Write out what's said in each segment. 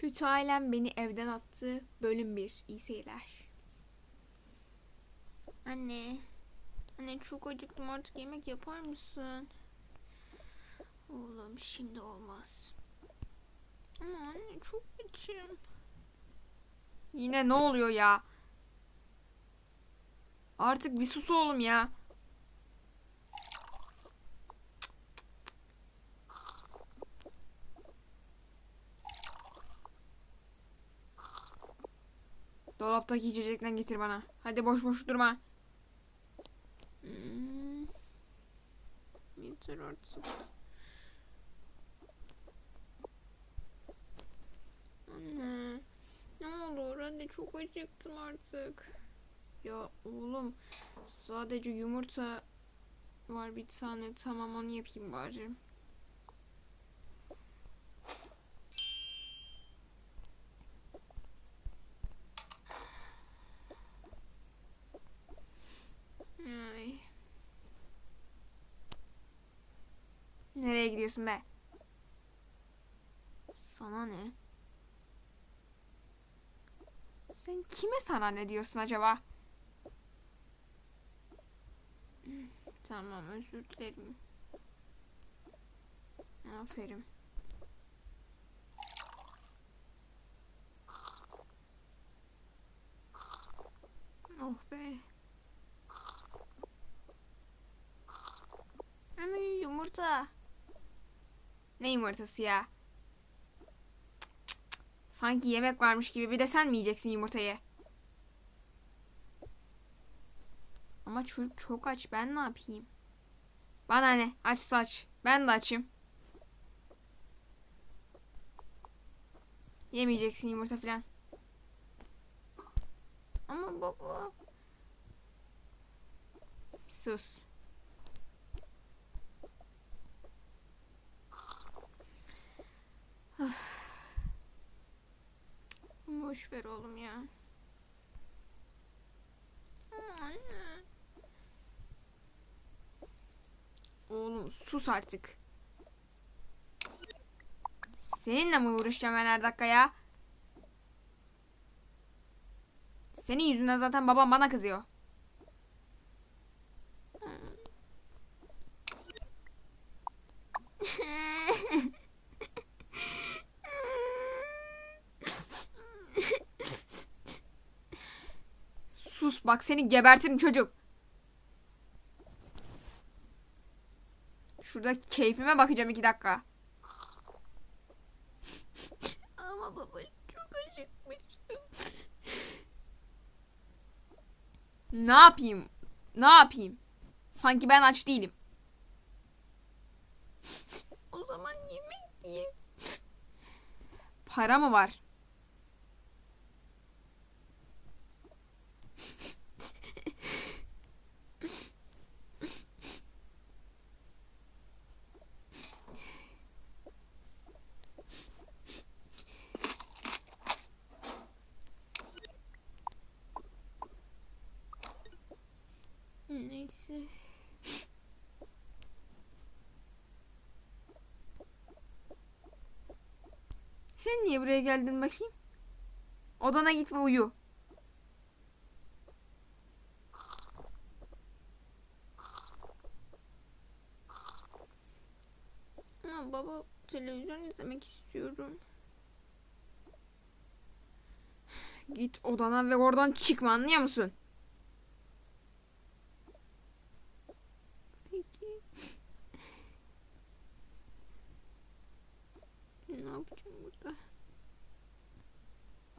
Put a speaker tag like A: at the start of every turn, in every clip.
A: Kötü ailem beni evden attı. Bölüm 1. İyi seyirler. Anne. Anne çok acıktım artık yemek yapar mısın? Oğlum şimdi olmaz. Ama anne çok açım. Yine ne oluyor ya? Artık bir sus oğlum ya. Dolaptaki içecekten getir bana. Hadi boş boş durma. Hmm. Yeter artık. Anne. Ne olur hadi çok acıktım artık. Ya oğlum sadece yumurta var bir tane. Tamam onu yapayım bari. Be? Sana ne? Sen kime sana ne diyorsun acaba? Tamam özür dilerim. Aferin. Oh be. Ama yumurta. Ne yumurtası ya? Sanki yemek varmış gibi bir de sen mi yiyeceksin yumurtayı? Ama çocuk çok aç. Ben ne yapayım? Bana ne? Açsa aç. Ben de açım. Yemeyeceksin yumurta falan. Ama baba. Sus. Boş ver oğlum ya. Oğlum sus artık. Seninle mi uğraşacağım ben her dakika ya? Senin yüzünden zaten babam bana kızıyor. Sus bak seni gebertirim çocuk. Şurada keyfime bakacağım iki dakika. Ama baba çok acıkmıştım. ne yapayım? Ne yapayım? Sanki ben aç değilim. o zaman yemek ye. Para mı var? Neyse. Sen niye buraya geldin bakayım? Odana git ve uyu. Ama baba televizyon izlemek istiyorum. Git odana ve oradan çıkma anlıyor musun? Peki. Ne burada?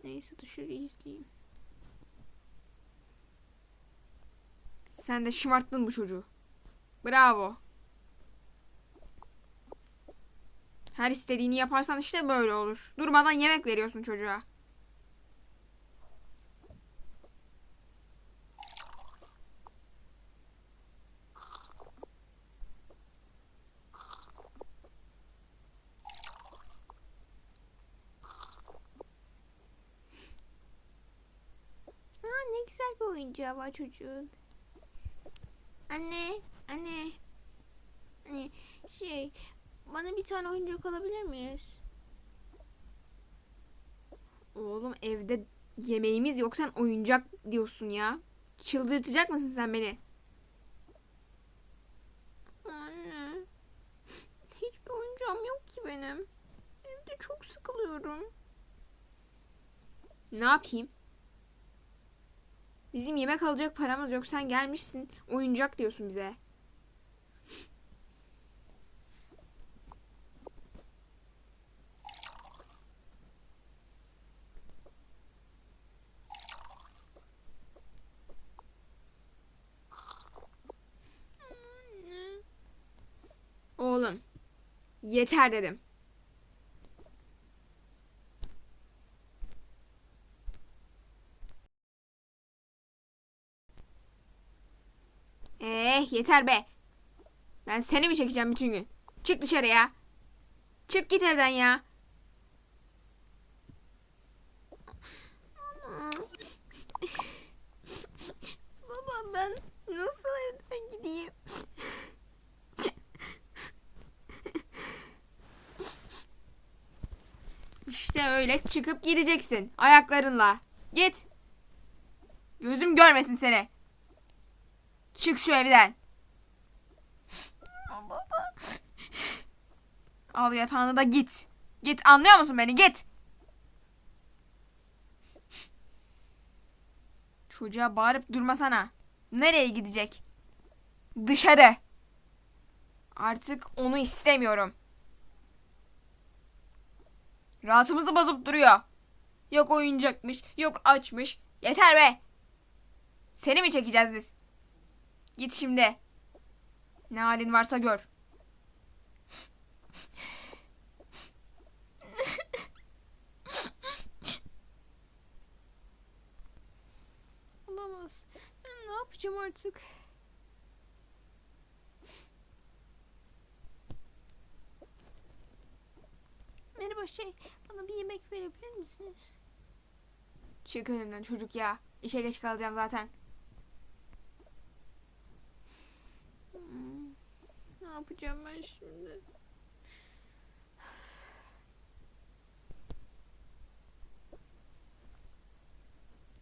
A: Neyse dışarı izleyeyim. Sen de şımarttın bu çocuğu. Bravo. Her istediğini yaparsan işte böyle olur. Durmadan yemek veriyorsun çocuğa. Aa, ne güzel bir oyuncağı var çocuğun. Anne, anne. Anne, şey, bana bir tane oyuncak alabilir miyiz? Oğlum evde yemeğimiz yok sen oyuncak diyorsun ya. Çıldırtacak mısın sen beni? Anne. Hiçbir oyuncağım yok ki benim. Evde çok sıkılıyorum. Ne yapayım? Bizim yemek alacak paramız yok. Sen gelmişsin. Oyuncak diyorsun bize. Oğlum. Yeter dedim. Yeter be. Ben seni mi çekeceğim bütün gün? Çık dışarıya. Çık git evden ya. Baba ben nasıl evden gideyim? İşte öyle çıkıp gideceksin ayaklarınla. Git. Gözüm görmesin seni. Çık şu evden. Baba. Al yatağını da git. Git anlıyor musun beni? Git. Çocuğa bağırıp durmasana. Nereye gidecek? Dışarı. Artık onu istemiyorum. Rahatımızı bozup duruyor. Yok oyuncakmış, yok açmış. Yeter be. Seni mi çekeceğiz biz? Git şimdi. Ne halin varsa gör. Olamaz. Ben ne yapacağım artık? Merhaba şey, bana bir yemek verebilir misiniz? Çık önümden çocuk ya. İşe geç kalacağım zaten. Hmm, Ne yapacağım ben şimdi?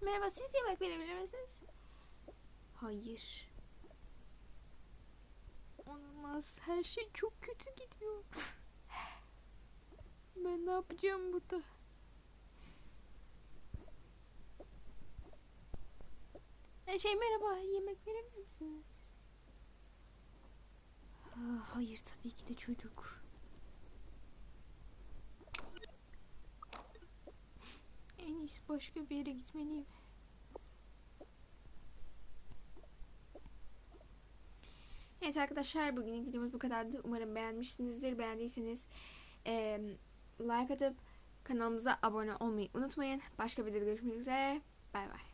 A: Merhaba, siz yemek verebilir misiniz? Hayır. Olmaz. Her şey çok kötü gidiyor. Ben ne yapacağım burada? E, Şey merhaba, yemek verebilir misiniz? Hayır tabii ki de çocuk. En iyisi başka bir yere gitmeliyim. Evet arkadaşlar bugünlük videomuz bu kadardı. Umarım beğenmişsinizdir. Beğendiyseniz eee, like atıp kanalımıza abone olmayı unutmayın. Başka bir videoda görüşmek üzere. Bay bay.